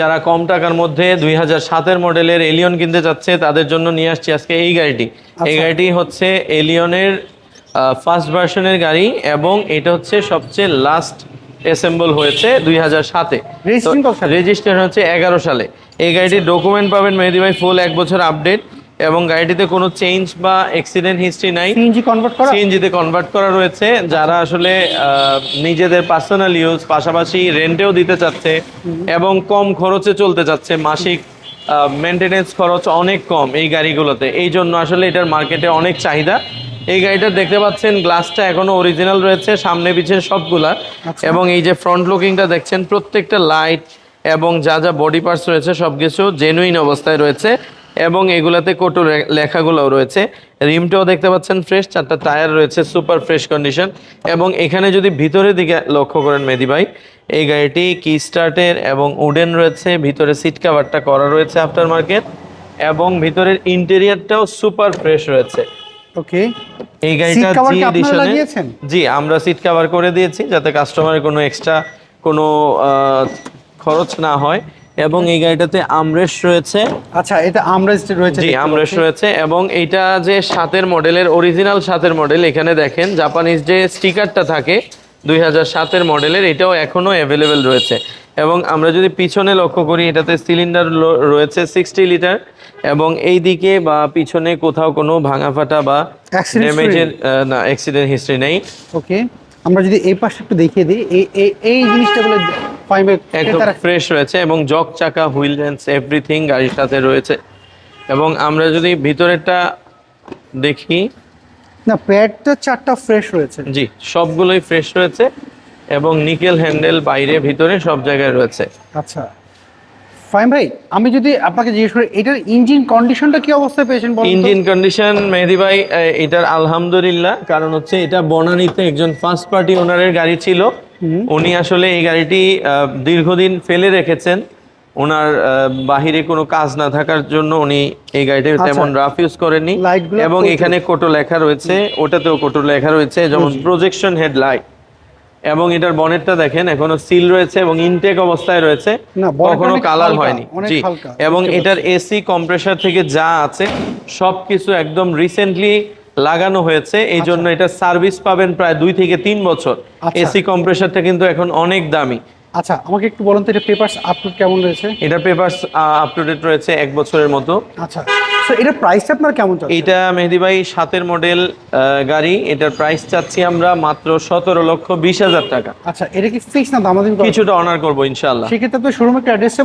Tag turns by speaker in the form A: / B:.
A: যারা কম টাকার মধ্যে দুই হাজার সাতের মডেলের এলিয়ন কিনতে চাচ্ছে তাদের জন্য নিয়ে আসছি আজকে এই গাড়িটি। এই গাড়িটি হচ্ছে এলিয়নের ফার্স্ট ভার্সনের গাড়ি এবং এটা হচ্ছে সবচেয়ে লাস্ট অ্যাসেম্বল হয়েছে দুই হাজার সাতে? রেজিস্ট্রেশন হচ্ছে এগারো সালে। এই গাড়িটির ডকুমেন্ট পাবেন মেহেদি ভাই ফুল এক বছর আপডেট এবং গাড়িটিতে কোনো চেঞ্জ বা অ্যাক্সিডেন্ট হিস্ট্রি নাই।
B: সিএনজি কনভার্ট করা?
A: সিএনজিতে কনভার্ট করা রয়েছে। যারা আসলে নিজেদের পার্সোনাল ইউজ পাশাপাশি রেন্টেও দিতে চাচ্ছে এবং কম খরচে চলতে চাচ্ছে। মাসিক মেনটেনেন্স খরচ অনেক কম এই গাড়িগুলোতে। এই জন্য আসলে এটার মার্কেটে অনেক চাহিদা। এই গাড়িটা দেখতে পাচ্ছেন গ্লাসটা এখনও অরিজিনাল রয়েছে সামনে পিছনে সবগুলা। এবং এই যে ফ্রন্ট লুকিংটা দেখছেন প্রত্যেকটা লাইট এবং যা যা বডি পার্টস রয়েছে সবকিছু জেনুইন অবস্থায় রয়েছে। এবং এগুলাতে কোটো লেখাগুলোও রয়েছে। রিমটাও দেখতে পাচ্ছেন ফ্রেশ চারটা টায়ার রয়েছে সুপার ফ্রেশ কন্ডিশন এবং এখানে যদি ভিতরের দিকে লক্ষ্য করেন মেদি ভাই এই গাড়িটি কি স্টার্টের এবং উডেন রয়েছে ভিতরে সিট কাভারটা করা রয়েছে আফটার মার্কেট এবং ভিতরের ইন্টেরিয়ারটাও সুপার ফ্রেশ রয়েছে।
B: ওকে
A: এই গাড়িটা জি এডিশনে
B: লাগিয়েছেন?
A: জি আমরা সিট কভার করে দিয়েছি যাতে কাস্টমারের কোনো এক্সট্রা কোনো খরচ না হয়। এবং এই গাড়িটাতে আমরেশ রয়েছে।
B: আচ্ছা এটা আমরেস্ট রয়েছে
A: জি আমরেশ রয়েছে এবং এটা যে সাতের মডেলের অরিজিনাল সাতের মডেল এখানে দেখেন জাপানিজ যে স্টিকারটা থাকে দুই হাজার সাতের মডেলের এটাও এখনও অ্যাভেলেবেল রয়েছে। এবং আমরা যদি পিছনে লক্ষ্য করি এটাতে সিলিন্ডার রয়েছে সিক্সটি লিটার এবং এই দিকে বা পিছনে কোথাও কোনো ভাঙা ফাটা বা ড্যামেজের না অ্যাক্সিডেন্ট হিস্ট্রি নেই।
B: ওকে আমরা যদি এই পাশে একটু দেখিয়ে দিই এই এই জিনিসটা বলে
A: একদম ফ্রেশ রয়েছে এবং জক চাকা হুইল রেন্স এভরিথিং গাড়ির সাথে রয়েছে। এবং আমরা যদি ভিতরেরটা দেখি
B: না প্যাডটা চারটা ফ্রেশ রয়েছে।
A: জি সবগুলোই ফ্রেশ রয়েছে এবং নিকেল হ্যান্ডেল বাইরে ভিতরে সব জায়গায় রয়েছে।
B: আচ্ছা। ফাইন ভাই আমি যদি আপনাকে জিজ্ঞেস করি এটার ইঞ্জিন কন্ডিশনটা কি অবস্থায় পেয়েছেন
A: ইঞ্জিন কন্ডিশন মেহেদি ভাই এটার আলহামদুলিল্লাহ কারণ হচ্ছে এটা বনানীতে একজন ফার্স্ট পার্টি ওনারের গাড়ি ছিল। উনি আসলে এই গাড়িটি দীর্ঘদিন ফেলে রেখেছেন। ওনার বাহিরে কোনো কাজ না থাকার জন্য উনি এই গাড়িটি তেমন রাফ ইউজ করেননি। এবং এখানে কোটো লেখা রয়েছে ওটাতেও কোটো লেখা রয়েছে যেমন প্রজেকশন হেডলাইট এবং এটার বনেটটা দেখেন এখনও সিল রয়েছে এবং ইনটেক অবস্থায় রয়েছে। কখনো কালার হয়নি। জি। এবং এটার এসি কম্প্রেসার থেকে যা আছে সবকিছু একদম রিসেন্টলি লাগানো হয়েছে। এই জন্য এটা সার্ভিস পাবেন প্রায় দুই থেকে তিন বছর।
B: আচ্ছা।
A: এসি কম্প্রেসারটা কিন্তু এখন অনেক দামি।
B: আচ্ছা আমাকে একটু বলুন তো এটা পেপারস আপলোড কেমন রয়েছে?
A: এটার পেপারস আপ টু ডেট রয়েছে এক বছরের মতো।
B: আচ্ছা। তো এটার প্রাইসটা আপনার কেমন চলছে
A: এইটা মেহেদি ভাই সাতের মডেল গাড়ি। এটার প্রাইস চাচ্ছি আমরা মাত্র সতেরো লক্ষ বিশ হাজার টাকা।
B: আচ্ছা এটা কি ফিক্স না দামাদামি?
A: কিছুটা অনার করব ইনশাল্লাহ
B: সেক্ষেত্রে তো শোরুম একটা অ্যাড্রেস